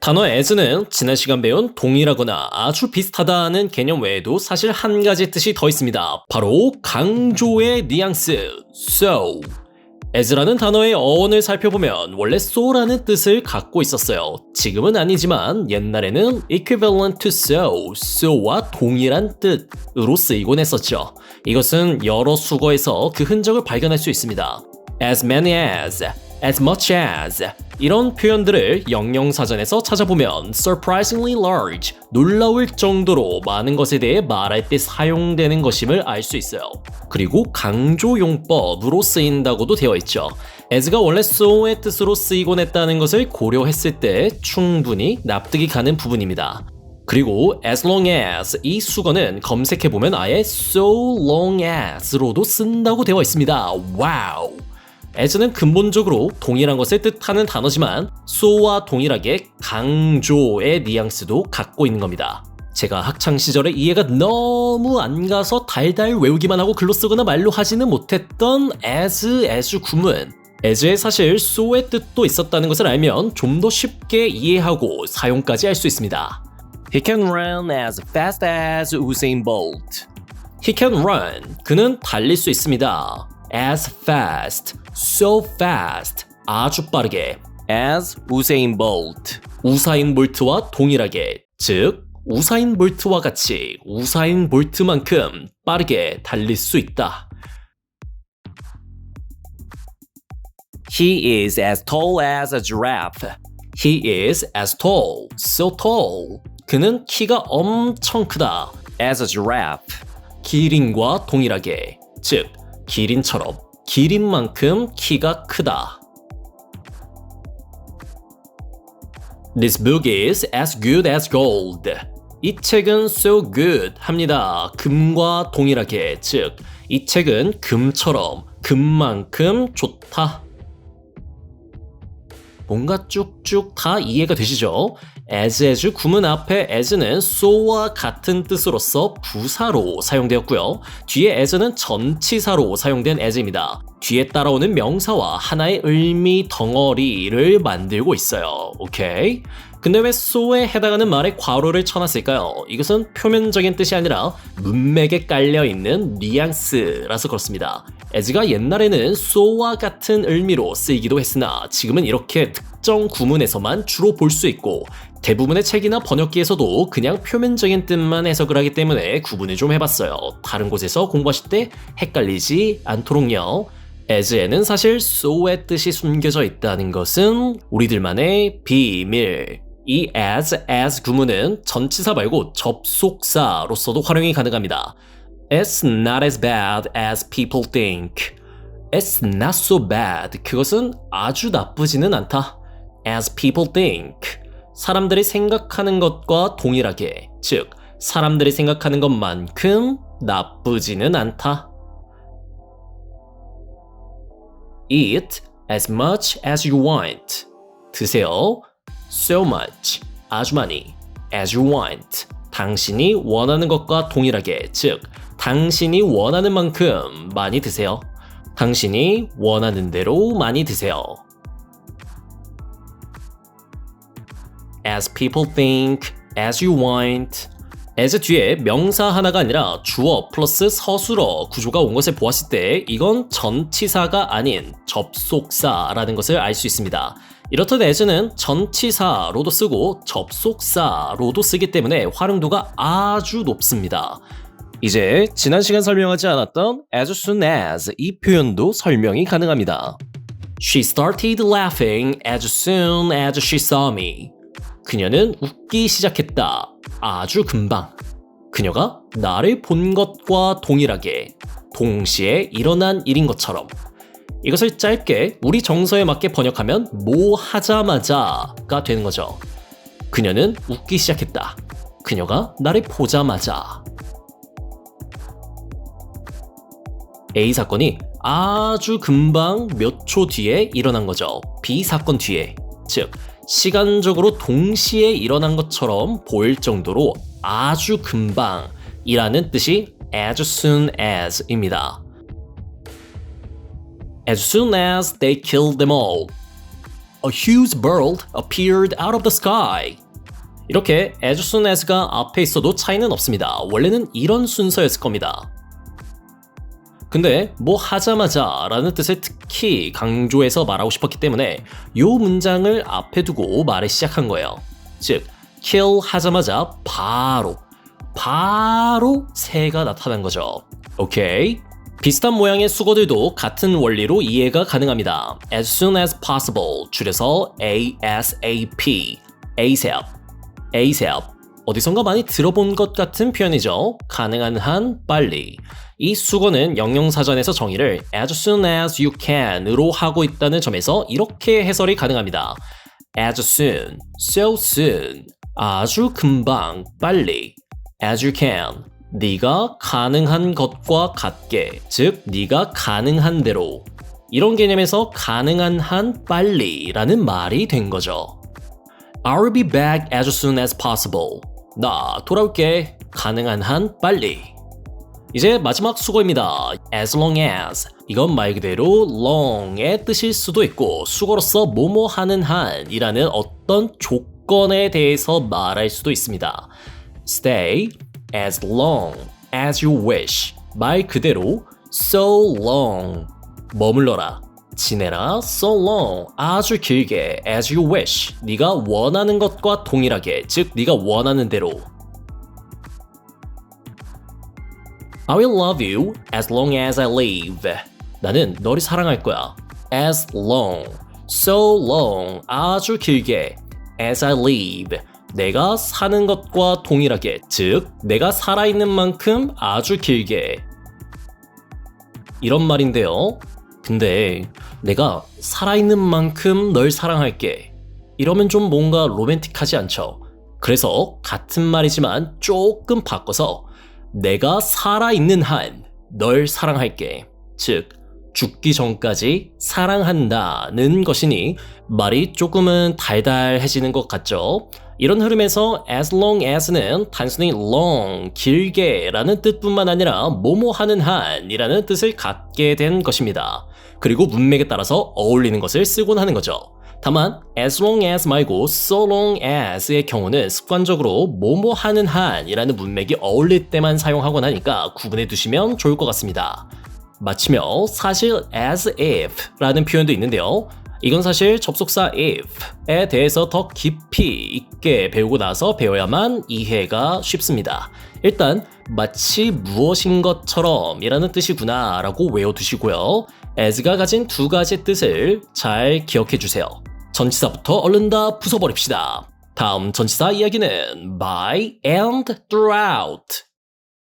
단어 as는 지난 시간 배운 동일하거나 아주 비슷하다는 개념 외에도 사실 한 가지 뜻이 더 있습니다. 바로 강조의 뉘앙스, so. as라는 단어의 어원을 살펴보면 원래 so라는 뜻을 갖고 있었어요. 지금은 아니지만 옛날에는 equivalent to so, so와 동일한 뜻으로 쓰이곤 했었죠. 이것은 여러 수거에서 그 흔적을 발견할 수 있습니다. as many as, as much as 이런 표현들을 영영사전에서 찾아보면 surprisingly large, 놀라울 정도로 많은 것에 대해 말할 때 사용되는 것임을 알 수 있어요. 그리고 강조용법으로 쓰인다고도 되어 있죠. as가 원래 so의 뜻으로 쓰이곤 했다는 것을 고려했을 때 충분히 납득이 가는 부분입니다. 그리고 as long as 이 수거는 검색해보면 아예 so long as로도 쓴다고 되어 있습니다. 와우! As는 근본적으로 동일한 것을 뜻하는 단어지만 so와 동일하게 강조의 뉘앙스도 갖고 있는 겁니다. 제가 학창 시절에 이해가 너무 안 가서 달달 외우기만 하고 글로 쓰거나 말로 하지는 못했던 as, as 구문. as에 사실 so의 뜻도 있었다는 것을 알면 좀 더 쉽게 이해하고 사용까지 할 수 있습니다. He can run as fast as Usain Bolt. He can run. 그는 달릴 수 있습니다. as fast, so fast, 아주 빠르게 as 우세인 볼트, 우사인 볼트와 동일하게, 즉 우사인 볼트와 같이 우사인 볼트만큼 빠르게 달릴 수 있다. He is as tall as a giraffe. He is as tall, so tall. 그는 키가 엄청 크다. as a giraffe. 기린과 동일하게, 즉 기린처럼 기린만큼 키가 크다. This book is as good as gold. 이 책은 so good 합니다. 금과 동일하게, 즉, 이 책은 금처럼, 금만큼 좋다. 뭔가 쭉쭉 다 이해가 되시죠? as as 구문 앞에 as는 so와 같은 뜻으로서 부사로 사용되었고요. 뒤에 as는 전치사로 사용된 as입니다. 뒤에 따라오는 명사와 하나의 의미 덩어리를 만들고 있어요. 오케이? 근데 왜 so에 해당하는 말에 괄호를 쳐놨을까요? 이것은 표면적인 뜻이 아니라 문맥에 깔려있는 뉘앙스라서 그렇습니다. as가 옛날에는 so와 같은 의미로 쓰이기도 했으나 지금은 이렇게 특정 구문에서만 주로 볼 수 있고 대부분의 책이나 번역기에서도 그냥 표면적인 뜻만 해석을 하기 때문에 구분을 좀 해봤어요. 다른 곳에서 공부하실 때 헷갈리지 않도록요. as에는 사실 so의 뜻이 숨겨져 있다는 것은 우리들만의 비밀. 이 as, as 구문은 전치사 말고 접속사로서도 활용이 가능합니다. It's not as bad as people think. It's not so bad. 그것은 아주 나쁘지는 않다. As people think. 사람들이 생각하는 것과 동일하게, 즉, 사람들이 생각하는 것만큼 나쁘지는 않다. Eat as much as you want. 드세요. So much. 아주 많이. As you want. 당신이 원하는 것과 동일하게, 즉, 당신이 원하는 만큼 많이 드세요. 당신이 원하는 대로 많이 드세요. As people think, as you want. as 뒤에 명사 하나가 아니라 주어 플러스 서술어 구조가 온 것을 보았을 때 이건 전치사가 아닌 접속사라는 것을 알 수 있습니다. 이렇듯 as는 전치사로도 쓰고 접속사로도 쓰기 때문에 활용도가 아주 높습니다. 이제 지난 시간 설명하지 않았던 as soon as 이 표현도 설명이 가능합니다. She started laughing as soon as she saw me. 그녀는 웃기 시작했다. 아주 금방. 그녀가 나를 본 것과 동일하게 동시에 일어난 일인 것처럼 이것을 짧게 우리 정서에 맞게 번역하면 뭐 하자마자가 되는 거죠. 그녀는 웃기 시작했다. 그녀가 나를 보자마자. A 사건이 아주 금방 몇 초 뒤에 일어난 거죠. B 사건 뒤에. 즉, 시간적으로 동시에 일어난 것처럼 보일 정도로 아주 금방이라는 뜻이 as soon as입니다. As soon as they killed them all. a huge bird appeared out of the sky. 이렇게 as soon as가 앞에 있어도 차이는 없습니다. 원래는 이런 순서였을 겁니다. 근데 뭐 하자마자 라는 뜻을 특히 강조해서 말하고 싶었기 때문에 이 문장을 앞에 두고 말을 시작한 거예요. 즉, kill 하자마자 바로, 바로 새가 나타난 거죠. 오케이? 비슷한 모양의 수거들도 같은 원리로 이해가 가능합니다. as soon as possible, 줄여서 ASAP, ASAP, ASAP. 어디선가 많이 들어본 것 같은 표현이죠. 가능한 한 빨리. 이 수거는 영영사전에서 정의를 as soon as you can으로 하고 있다는 점에서 이렇게 해설이 가능합니다. as soon, so soon, 아주 금방, 빨리. as you can, 네가 가능한 것과 같게, 즉 네가 가능한 대로. 이런 개념에서 가능한 한 빨리라는 말이 된 거죠. I'll be back as soon as possible. 나 돌아올게. 가능한 한 빨리. 이제 마지막 수거입니다. as long as. 이건 말 그대로 long의 뜻일 수도 있고 수거로서 뭐뭐 하는 한이라는 어떤 조건에 대해서 말할 수도 있습니다. Stay as long as you wish. 말 그대로 so long. 머물러라. 지내라 so long 아주 길게 as you wish 네가 원하는 것과 동일하게 즉 네가 원하는 대로 I will love you as long as I live 나는 너를 사랑할 거야 as long so long 아주 길게 as I live 내가 사는 것과 동일하게 즉 내가 살아있는 만큼 아주 길게 이런 말인데요 근데 내가 살아있는 만큼 널 사랑할게. 이러면 좀 뭔가 로맨틱하지 않죠? 그래서 같은 말이지만 조금 바꿔서 내가 살아있는 한 널 사랑할게. 즉, 죽기 전까지 사랑한다는 것이니 말이 조금은 달달해지는 것 같죠? 이런 흐름에서 as long as는 단순히 long, 길게 라는 뜻뿐만 아니라 뭐뭐 하는 한 이라는 뜻을 갖게 된 것입니다. 그리고 문맥에 따라서 어울리는 것을 쓰곤 하는 거죠. 다만 as long as 말고 so long as의 경우는 습관적으로 뭐뭐 하는 한이라는 문맥이 어울릴 때만 사용하곤 하니까 구분해 두시면 좋을 것 같습니다. 마치며 사실 as if 라는 표현도 있는데요. 이건 사실 접속사 if에 대해서 더 깊이 있게 배우고 나서 배워야만 이해가 쉽습니다. 일단 마치 무엇인 것처럼 이라는 뜻이구나 라고 외워두시고요. as가 가진 두 가지 뜻을 잘 기억해 주세요. 전치사부터 얼른 다 부숴버립시다. 다음 전치사 이야기는 by and throughout